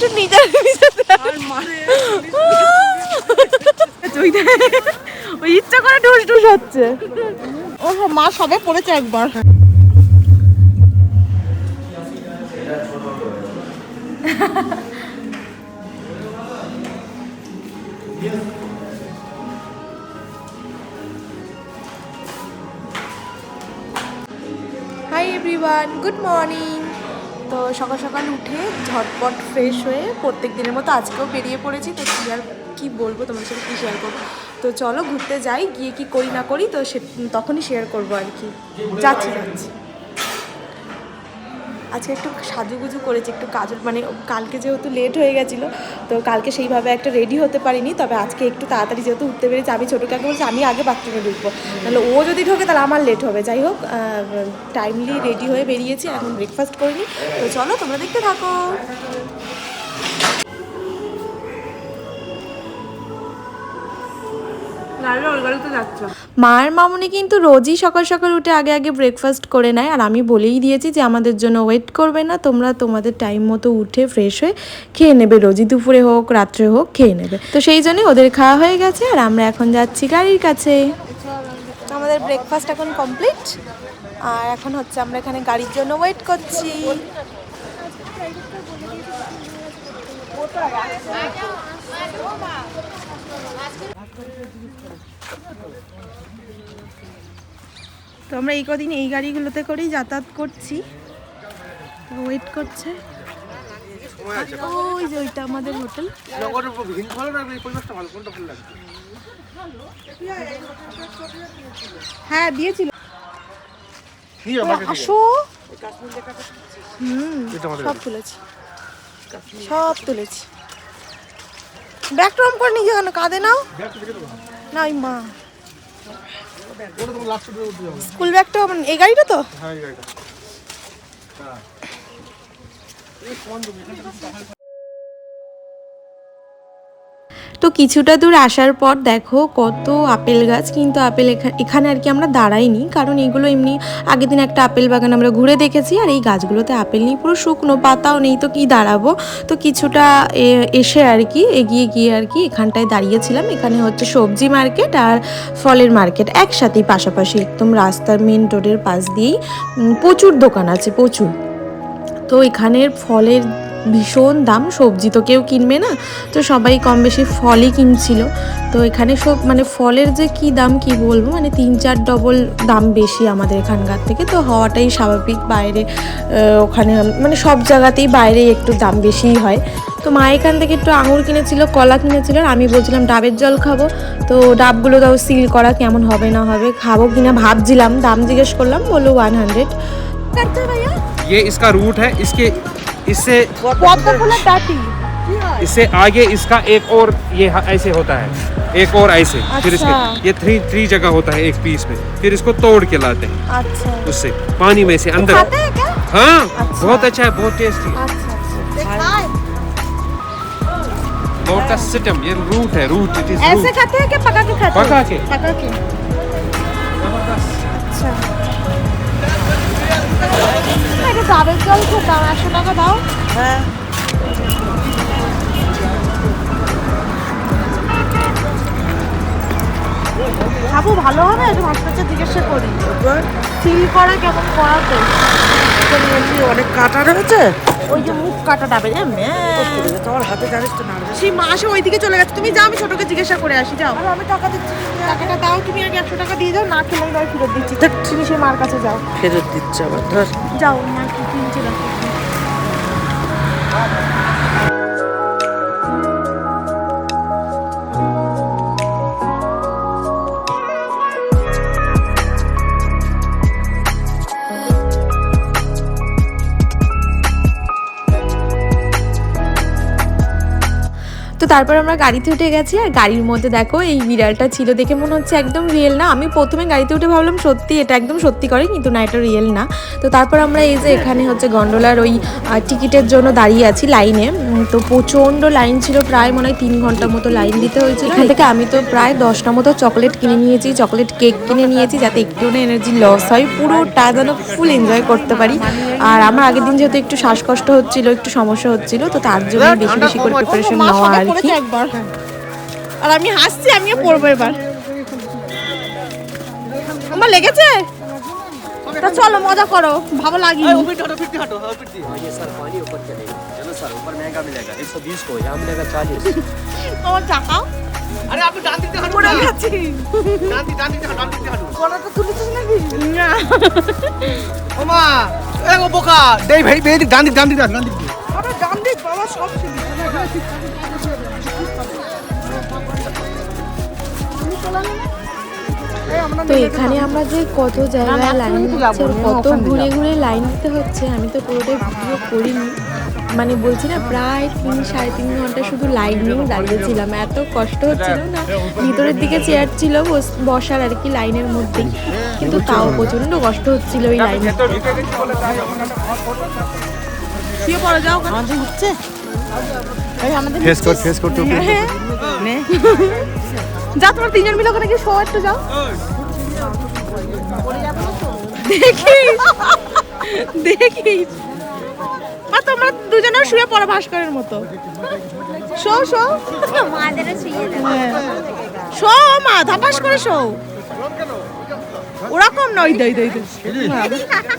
একটু নিজের ওই ইচ্ছা করে ঢুস ঢুস হচ্ছে। ও মা সবে পড়েছে একবার। হাই এভরিওয়ান গুড মর্নিং তো সকাল সকাল উঠে ঝটপট ফ্রেশ হয়ে প্রত্যেক দিনের মতো আজকেও বেরিয়ে পড়েছি। তো কী আর, কী বলব তোমার সাথে, কী শেয়ার করব? তো চলো ঘুরতে যাই, গিয়ে কি করি না করি, তো সে, তখনই শেয়ার করব আর কি। যাচ্ছি যাচ্ছি। আজকে একটু সাজুগুজু করেছি, একটু কাজল মানে কালকে যেহেতু লেট হয়ে গেছিল, তো কালকে সেইভাবে একটা রেডি হতে পারিনি, তবে আজকে একটু তাড়াতাড়ি যেহেতু উঠতে পেরেছি, আমি ছোটো কাকে বলছি, আমি আগে বাথরুমে ঢুকবো। তাহলে ও যদি ঢোকে, তাহলে আমার লেট হবে। যাই হোক টাইমলি রেডি হয়ে বেরিয়েছি, এখন ব্রেকফাস্ট করিনি। তো চলো, তোমরা দেখতে থাকো। মায়ের মামুনি কিন্তু রোজই সকাল সকাল উঠে আগে আগে ব্রেকফাস্ট করে নেয় আর আমি বলেই দিয়েছি যে আমাদের জন্য ওয়েট করবে না তোমরা তোমাদের টাইম মতো উঠে ফ্রেশ হয়ে খেয়ে নেবে রোজই দুপুরে হোক রাত্রে হোক খেয়ে নেবে। তো সেই জন্যই ওদের খাওয়া হয়ে গেছে আর আমরা এখন যাচ্ছি গাড়ির কাছে। আমাদের ব্রেকফাস্ট এখন কমপ্লিট আর এখন হচ্ছে আমরা এখানে গাড়ির জন্য ওয়েট করছি। তো আমরা এই কদিন এই গাড়িগুলোতে করেই যাতায়াত করছি। ওয়েট করছে। ওই যে ওইটা আমাদের হোটেল। হ্যাঁ দিয়েছিল। আসো। হুম সব তুলেছি। সব তুলেছি। ব্যাগটা করে কেন? কাঁদে নাও। না ওই মা। স্কুল ব্যাগটা মানে এই গাড়িটা তো? হ্যাঁ এই গাড়িটা। তো কিছুটা দূর আসার পর দেখো কত আপেল গাছ, কিন্তু আপেল এখা- এখানে আর কি আমরা দাঁড়াইনি, কারণ এগুলো এমনি আগের দিন একটা আপেল বাগান আমরা ঘুরে দেখেছি, আর এই গাছগুলোতে আপেল নেই, পুরো শুকনো, পাতাও নেই, তো কি দাঁড়াবো? তো কিছুটা এসে আর কি, এগিয়ে গিয়ে আর কি এখানটায় দাঁড়িয়েছিলাম, এখানে হচ্ছে সবজি মার্কেট আর ফলের মার্কেট একসাথেই পাশাপাশি একদম রাস্তার মেন রোডের পাশ দিয়েই প্রচুর দোকান আছে, প্রচুর। তো এখানের ফলের ভীষণ দাম, সবজি তো কেউ কিনবে না। তো সবাই কম বেশি ফলই কিনছিল। তো এখানে সব মানে ফলের যে কি দাম, কি বলব? মানে তিন চার ডবল দাম বেশি আমাদের এখানকার থেকে। তো হওয়াটাই স্বাভাবিক। বাইরে ওখানে মানে সব জায়গাতেই বাইরে একটু দাম বেশিই হয়। তো মা এখান থেকে একটু আঙুর কিনেছিল, কলা কিনেছিল, আর আমি বলছিলাম, ডাবের জল খাব। তো ডাবগুলো তাও সিল করা, কেমন হবে না হবে, খাব কিনা ভাবছিলাম। দাম জিজ্ঞেস করলাম, বলল ওয়ান হান্ড্রেড ये इसका रूट है इसके इससे इससे आगे इसका एक और ये ऐसे होता है एक और ऐसे अच्छा। फिर इसके अच्छा। ये थ्री थ्री जगह होता है एक पीस में फिर इसको तोड़ के लाते हैं। अच्छा। उससे पानी में से अंदर हाँ अच्छा। बहुत अच्छा है बहुत टेस्टी अच्छा।, अच्छा। सिटम ये रूट है रूट इट इज़ ऐसे खाते हैं क्या पका के खाते हैं? पका के। पका के। अच्छा। এটা ডাবের জল খেতাম একশো টাকা দাও। হ্যাঁ। খাব ভালো হবে? একটু মাস্টারটা জিজ্ঞাসা করি। সিল করা কেমন করা তো অনেক কাটা রয়েছে ওই যে মুখ কাটা ডাবে ম্যা। তোমার হাতে জানিস তো না সেই মাসে ওইদিকে চলে গেছে। তুমি যাও আমি ছোটকে জিজ্ঞাসা করে আসি যাও। আমি টাকা দিচ্ছি। টাকাটা দাও তুমি আগে একশো টাকা দিয়ে যাও না খেলে আমি ফেরত দিচ্ছি। তুমি সেই মার কাছে যাও। ফেরত দিচ্ছে আবার ধর। যাও মা কি কিনছে তো তারপর আমরা গাড়িতে উঠে গেছি, আর গাড়ির মধ্যে দেখো এই বিড়ালটা ছিল দেখে মনে হচ্ছে একদম রিয়েল না। আমি প্রথমে গাড়িতে উঠে ভাবলাম, সত্যি এটা একদম সত্যি করে, কিন্তু না, এটা রিয়েল না। তো তারপর আমরা এই যে এখানে হচ্ছে গন্ডোলার ওই টিকিটের জন্য দাঁড়িয়ে আছি লাইনে। তো প্রচণ্ড লাইন ছিল, প্রায় মনে হয় তিন ঘণ্টার মতো লাইন দিতে হয়েছিল। এখান থেকে আমি তো প্রায় দশটা মতো চকলেট কিনে নিয়েছি, চকলেট কেক কিনে নিয়েছি, যাতে একটু না এনার্জি লস হয়। পুরোটা যেন ফুল এনজয় করতে পারি। আর আমার আগের দিন যেহেতু একটু শ্বাসকষ্ট হচ্ছিল, একটু সমস্যা হচ্ছিল, তো তার জন্য বেশি বেশি করে প্রিপারেশন নেওয়া আর পড়েছে একবার আর আমি হাসছি আমিও পড়বো এবার আমার লেগেছে তা চলো মজা করো ভালো লাগেনি ये सर पानी ऊपर चलेगा चलो सर ऊपर महंगा मिलेगा 120 को यहाँ मिलेगा 40 আমার চাকাও আরে আপনি ডান দিকে হাঁটুন পড়ে না। গেছি ডান দিকে ডান দিকে হাঁটুন, ডান দিকে হাঁটুন গলাটা তুলেছিস নাকি না ও মা এ ও বোকা দেই ভাই বেদিক ডান দিক ডান দিক ডান দিক আরে ডান দিক বাবা সব ছিল তো এখানে আমরা যে কত জায়গায় লাইন দিচ্ছে কত ঘুরে ঘুরে লাইন দিতে হচ্ছে আমি তো পুরোটাই ভিডিও করিনি। মানে বলছি না প্রায় তিন সাড়ে তিন ঘণ্টা শুধু লাইন নিয়েও দাঁড়িয়েছিলাম। এত কষ্ট হচ্ছিল না ভিতরের দিকে চেয়ার ছিল বসার আর কি লাইনের মধ্যেই। কিন্তু তাও প্রচণ্ড কষ্ট হচ্ছিল ওই লাইন শুয়ে পড়ে যাও আমাদের যা তোমরা তিনজন মিলে ওখানে গিয়ে শো একটু যাও। দেখি। দেখিস আর তোমরা দুজনেও শুয়ে পড়ো ভাস্করের মতো। Show show. শো মা ধাপাস করে শো ওরকম নয় দই দই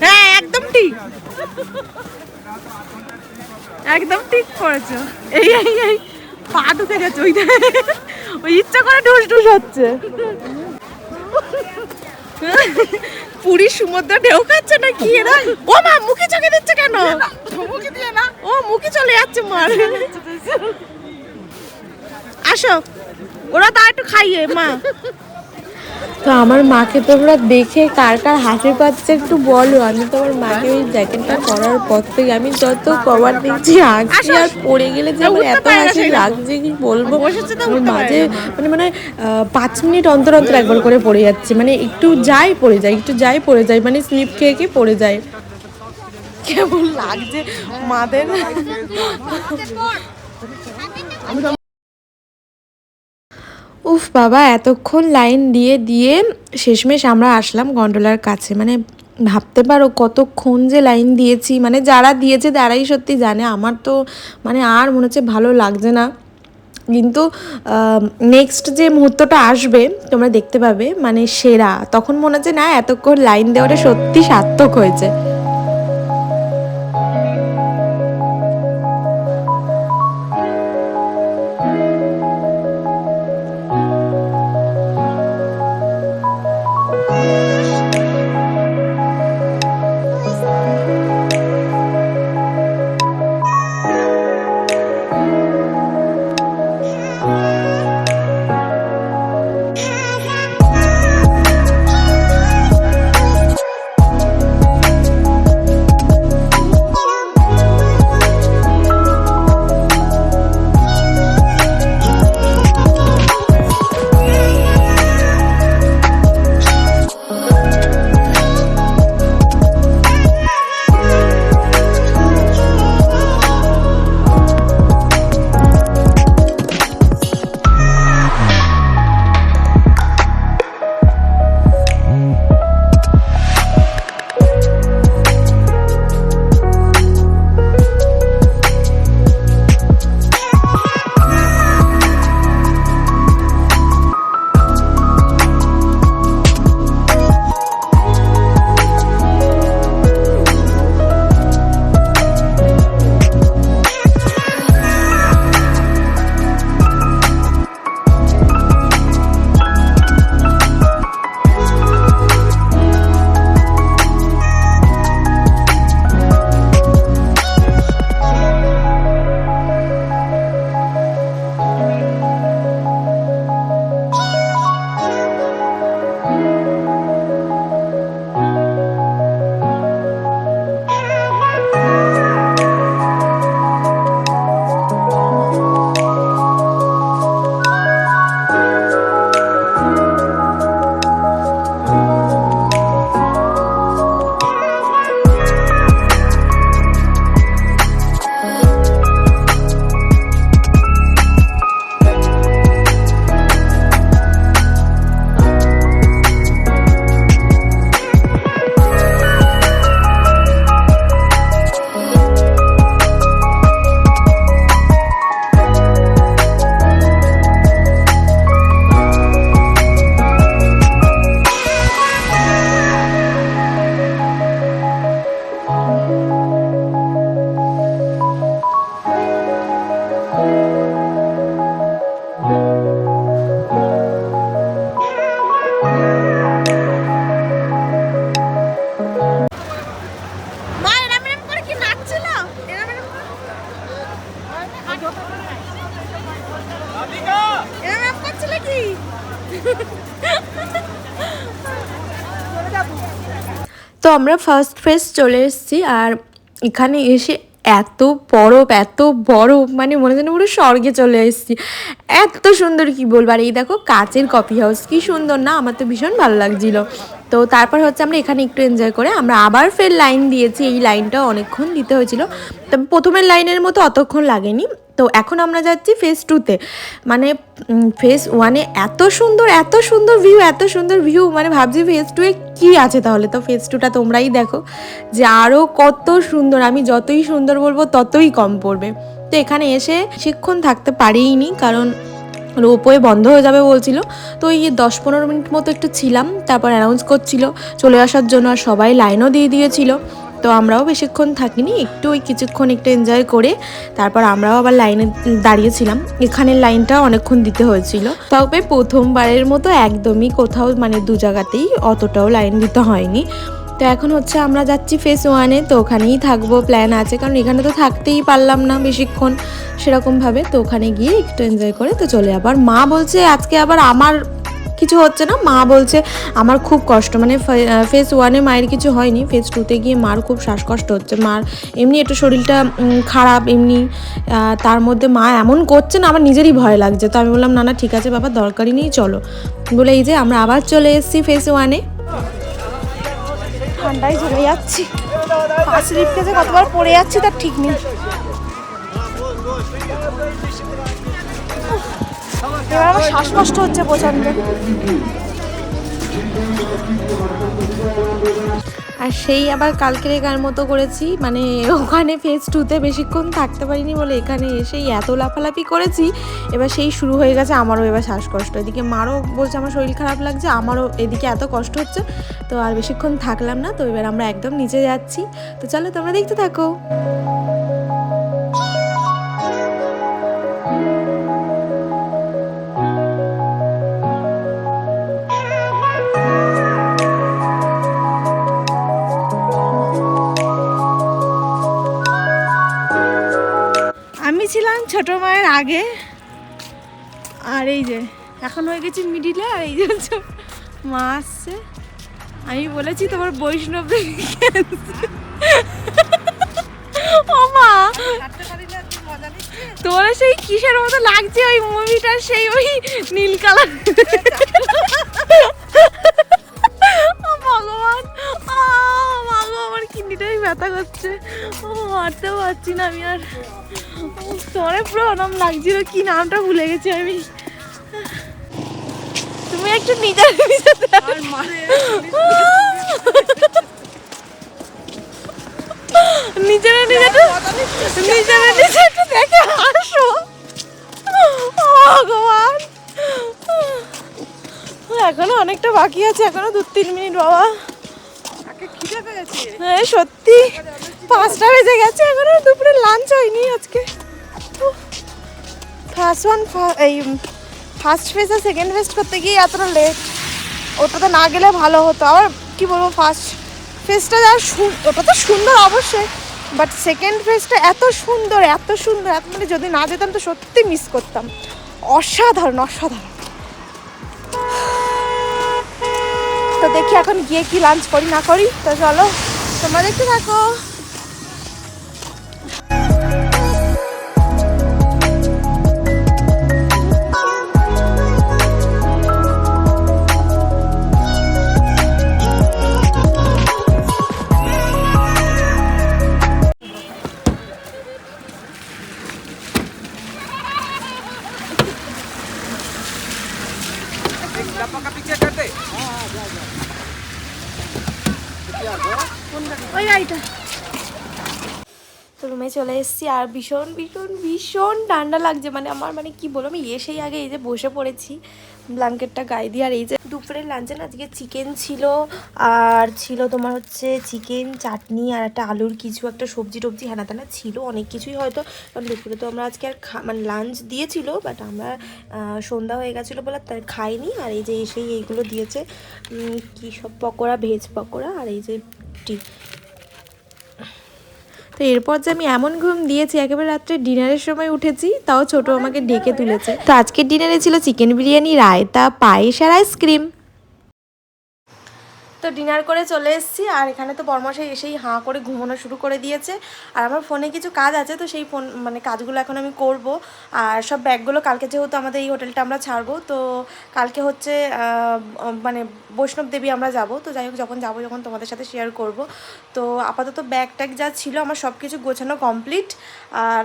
হ্যাঁ একদম ঠিক। একদম ঠিক করেছ। এই এই এই। পা ঢুকে গেছে ওই দে- ওই ইচ্ছা করে ঢুস ঢুস হচ্ছে। পুরীর সমুদ্র ঢেউ খাচ্ছে না কি এরা? ও মা মুখে চোখে দিচ্ছে কেন? মুখে দিয়ে না। ও মুখে চলে যাচ্ছে মার। আসো ওরা তা একটু খাইয়ে মা। তো আমার মাকে তোমরা দেখে কার কার হাসি পাচ্ছে একটু বলো। আমি তো আমার মাকে ওই জ্যাকেটটা করার পর থেকে আমি যত কভার দিচ্ছি হাসি আসো, আর পড়ে গেলে যে আমার এত হাসি লাগছে কি বলব? আমার মাঝে মানে মানে পাঁচ মিনিট অন্তর অন্তর একবার করে পড়ে যাচ্ছে। মানে একটু যাই পড়ে যায় একটু যাই পড়ে যায় মানে স্লিপ খেয়ে খেয়ে পড়ে যায়। কেমন লাগছে মাদের? উফ বাবা, এতক্ষণ লাইন দিয়ে দিয়ে শেষমেশ আমরা আসলাম গন্ডোলার কাছে। মানে ভাবতে পারো কতক্ষণ যে লাইন দিয়েছি। মানে যারা দিয়েছে তারাই সত্যি জানে। আমার তো মানে আর মনে হচ্ছে ভালো লাগছে না। কিন্তু নেক্সট যে মুহূর্তটা আসবে, তোমরা দেখতে পাবে। মানে সেরা। তখন মনে হচ্ছে, না, এতক্ষণ লাইন দেওয়াটা সত্যি সার্থক হয়েছে। তো আমরা ফার্স্ট ফেস চলে এসেছি আর এখানে এসে এত বরফ এত বরফ মানে মনে যেন পুরো স্বর্গে চলে এসেছি। এত সুন্দর কি বলব? আর এই দেখো কাচের কফি হাউস কি সুন্দর না? আমার তো ভীষণ ভালো লাগছিল। তো তারপর হচ্ছে আমরা এখানে একটু এনজয় করে আমরা আবার ফের লাইন দিয়েছি। এই লাইনটা অনেকক্ষণ দিতে হয়েছিল। তবে প্রথমের লাইনের মতো অতক্ষণ লাগেনি। তো এখন আমরা যাচ্ছি ফেজ টুতে মানে ফেজ ওয়ানে এত সুন্দর এত সুন্দর ভিউ এত সুন্দর ভিউ মানে ভাবছি ফেজ টুয়ে কী আছে তাহলে? তো ফেজ টুটা তোমরাই দেখো যে আরও কত সুন্দর। আমি যতই সুন্দর বলব, ততই কম পড়বে। তো এখানে এসে শিক্ষণ থাকতে পারিনি কারণ রোপওয়ে বন্ধ হয়ে যাবে বলছিল। তো এই দশ পনেরো মিনিট মতো একটু ছিলাম, তারপর অ্যানাউন্স করছিল। চলে আসার জন্য আর সবাই লাইনও দিয়ে দিয়েছিল। তো আমরাও বেশিক্ষণ থাকিনি, একটু ওই কিছুক্ষণ একটু এনজয় করে, তারপর আমরাও আবার লাইনে দাঁড়িয়েছিলাম। এখানের লাইনটা অনেকক্ষণ দিতে হয়েছিল। তবে প্রথমবারের মতো একদমই কোথাও মানে দু জায়গাতেই অতটাও লাইন দিতে হয়নি। তো এখন হচ্ছে আমরা যাচ্ছি ফেস ওয়ানে তো ওখানেই থাকব প্ল্যান আছে, কারণ এখানে তো থাকতেই পারলাম না বেশিক্ষণ সেরকমভাবে তো ওখানে গিয়ে একটু এনজয় করে তো চলে আবার মা বলছে, আজকে আবার আমার কিছু হচ্ছে না, মা বলছে আমার খুব কষ্ট মানে ফেস ওয়ানে মায়ের কিছু হয়নি ফেস টুতে গিয়ে মার খুব শ্বাসকষ্ট হচ্ছে, মার এমনি একটু শরীরটা খারাপ এমনি তার মধ্যে মা এমন করছে না, আমার নিজেরই ভয় লাগছে, তো আমি বললাম, না না, ঠিক আছে বাবা, দরকারই নেই, চলো। বলে এই যে আমরা আবার চলে এসেছি ফেস ওয়ানে ঠান্ডায় জমে যাচ্ছি। পাঁচ লিফটে যে কতবার পড়ে যাচ্ছি, তার ঠিক নেই। এবার আমার শ্বাসকষ্ট হচ্ছে প্রচণ্ড আর সেই আবার কালকের গার মতো করেছি মানে ওখানে ফেস টুতে বেশিক্ষণ থাকতে পারিনি বলে এখানে এসেই এত লাফালাফি করেছি। এবার সেই শুরু হয়ে গেছে, আমারও এবার শ্বাসকষ্ট। এদিকে মারও বলছে আমার শরীর খারাপ লাগছে, আমারও এদিকে এত কষ্ট হচ্ছে, তো আর বেশিক্ষণ থাকলাম না, তো এবার আমরা একদম নিচে যাচ্ছি। তো চলো তোমরা দেখতে থাকো। আগে। আর এই যে, এখন হয়ে গেছি মিডিলে আর এই যে মা আসছে। আমি বলেছি তোমার বৈষ্ণব মা! তোমার সেই কিসের মতো লাগছে ওই মুভিটার সেই ওই নীল কালার? ভগবান! আমার কিডনিটাই ব্যথা করছে। ও হাঁটতেও পারছি না আমি আর। তোমার পুরো নাম লাগছিল কি নামটা ভুলে গেছি আমি। তুমি একটু নিজের নিজে নিজের নিজের নিজের নিজে একটু দেখে আসো ভগবান। এখনও অনেকটা বাকি আছে এখনও দু তিন মিনিট বাবা। হ্যাঁ সত্যি। পাঁচটা বেজে গেছে এখনও দুপুরে লাঞ্চ হয়নি আজকে। ফার্স্ট ওয়ান এই ফার্স্ট ফেজ সেকেন্ড ফেজ করতে গিয়ে এতটা লেট ওটাতে না গেলে ভালো হতো। আবার কি বলব ফার্স্ট ফেজটা যা ওটা তো সুন্দর অবশ্যই বাট সেকেন্ড ফেজটা এত সুন্দর এত সুন্দর, এত মানে যদি না যেতাম তো সত্যি মিস করতাম। অসাধারণ অসাধারণ। তো দেখি এখন গিয়ে কি লাঞ্চ করি, না করি, তো চলো, তোমরা দেখতে থাকো। এসেছি আর ভীষণ ভীষণ ভীষণ ঠান্ডা লাগছে। মানে আমার মানে কি বলব, আমি এসেই আগে এই যে বসে পড়েছি ব্ল্যাঙ্কেটটা গায়ে দিয়ে। আর এই যে দুপুরের লাঞ্চে না আজকে চিকেন ছিল, আর ছিল তোমার হচ্ছে চিকেন চাটনি আর একটা আলুর কিছু একটা সবজি টবজি। হ্যানা তেনা ছিল অনেক কিছুই হয়তো। কারণ দুপুরে তো আমরা আজকে আর মানে লাঞ্চ দিয়েছিল বাট আমরা সন্ধ্যা হয়ে গেছিল বলে তার খাইনি। আর এই যে এসেই এইগুলো দিয়েছে। কি সব পকোড়া ভেজ পকোড়া আর এই যে টি তো এরপর যে আমি এমন ঘুম দিয়েছি, একেবারে রাত্রে ডিনারের সময় উঠেছি, তাও ছোট আমাকে ডেকে তুলেছে। তো আজকের ডিনারে ছিল চিকেন বিরিয়ানি, রায়তা, পায়েস আর আইসক্রিম। তো ডিনার করে চলে এসেছি আর এখানে তো বরমশাই এসেই হাঁ করে ঘুমানো শুরু করে দিয়েছে। আর আমার ফোনে কিছু কাজ আছে তো সেই ফোন মানে কাজগুলো এখন আমি করব। আর সব ব্যাগগুলো কালকে যেহেতু আমাদের এই হোটেলটা আমরা ছাড়বো, তো কালকে হচ্ছে মানে বৈষ্ণব দেবী আমরা যাব। তো যাই হোক, যখন যাব যখন তোমাদের সাথে শেয়ার করব। তো আপাতত ব্যাগ ট্যাগ যা ছিল আমার সব কিছু গোছানো কমপ্লিট আর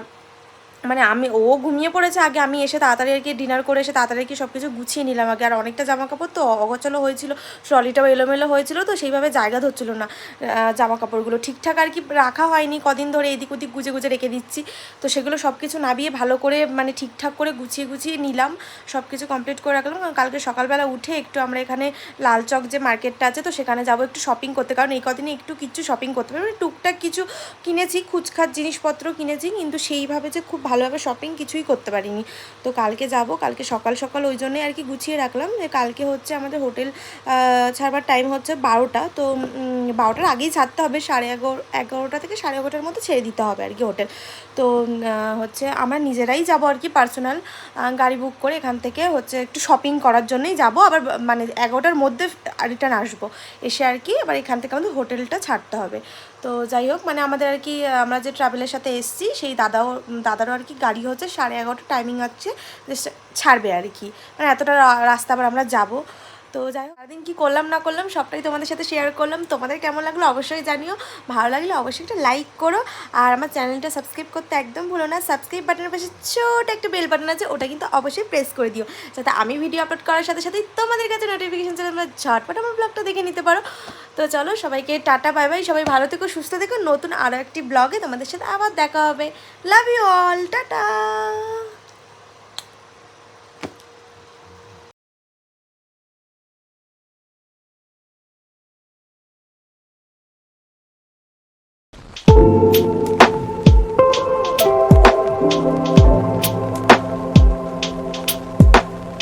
মানে আমি, ও ঘুমিয়ে পড়েছে আগে, আমি এসে তাড়াতাড়ি আর কি ডিনার করে এসে তাড়াতাড়ি কি সব কিছু গুছিয়ে নিলাম আগে। আর অনেকটা জামা কাপড় তো অগোছালো হয়েছিল, ট্রলিটাও এলোমেলো হয়েছিল, তো সেইভাবে জায়গা ধরছিল না জামা কাপড়গুলো ঠিকঠাক আর কি রাখা হয়নি, কদিন ধরে এদিক ওদিক গুজে গুজে রেখে দিচ্ছি। তো সেগুলো সব কিছু নাবিয়ে ভালো করে মানে ঠিকঠাক করে গুছিয়ে গুছিয়ে নিলাম সব কিছু কমপ্লিট করে রাখলাম। কারণ কালকে সকালবেলা উঠে একটু আমরা এখানে লাল চক যে মার্কেটটা আছে, তো সেখানে যাব একটু শপিং করতে। কারণ এই কদিনে একটু কিছু শপিং করতে পারব মানে টুকটাক কিছু কিনেছি, খুচখাচ জিনিসপত্র কিনেছি, কিন্তু সেইভাবে যে খুব ভালোভাবে শপিং কিছুই করতে পারিনি। তো কালকে যাব, কালকে সকাল সকাল ওই জন্যই আর কি গুছিয়ে রাখলাম। যে কালকে হচ্ছে আমাদের হোটেল ছাড়বার টাইম হচ্ছে বারোটা। তো বারোটার আগেই ছাড়তে হবে, সাড়ে এগারো, এগারোটা থেকে সাড়ে এগারোটার মধ্যে ছেড়ে দিতে হবে আর কি হোটেল। তো হচ্ছে আমরা নিজেরাই যাব আর কি পার্সোনাল গাড়ি বুক করে এখান থেকে হচ্ছে একটু শপিং করার জন্যই যাব। আবার মানে এগারোটার মধ্যে রিটার্ন আসব। এসে আর কি আবার এখান থেকে আমাদের হোটেলটা ছাড়তে হবে। তো যাই হোক মানে আমাদের আর কি আমরা যে ট্রাভেলের সাথে এসেছি, সেই দাদাও দাদারও আর কি গাড়ি হচ্ছে, সাড়ে এগারোটা টাইমিং যে ছাড়বে আর কি। মানে এতটা রাস্তা আবার আমরা যাব। তো যাই হোক, সারাদিন কী করলাম না করলাম সবটাই তোমাদের সাথে শেয়ার করলাম। তোমাদের কেমন লাগল অবশ্যই জানিও। ভালো লাগলে অবশ্যই একটা লাইক করো। আর আমার চ্যানেলটা সাবস্ক্রাইব করতে একদম ভুলো না। সাবস্ক্রাইব বাটনের পাশে ছোট একটা বেল বাটন আছে, ওটা কিন্তু অবশ্যই প্রেস করে দিও। যাতে আমি ভিডিও আপলোড করার সাথে সাথেই তোমাদের কাছে নোটিফিকেশন চলে, তোমরা ঝটপট আমার ব্লগটা দেখে নিতে পারো। তো চলো, সবাইকে টাটা বাই বাই সবাই ভালো থেকো, সুস্থ থেকো। নতুন আরও একটি ব্লগে তোমাদের সাথে আবার দেখা হবে। Love you all tata.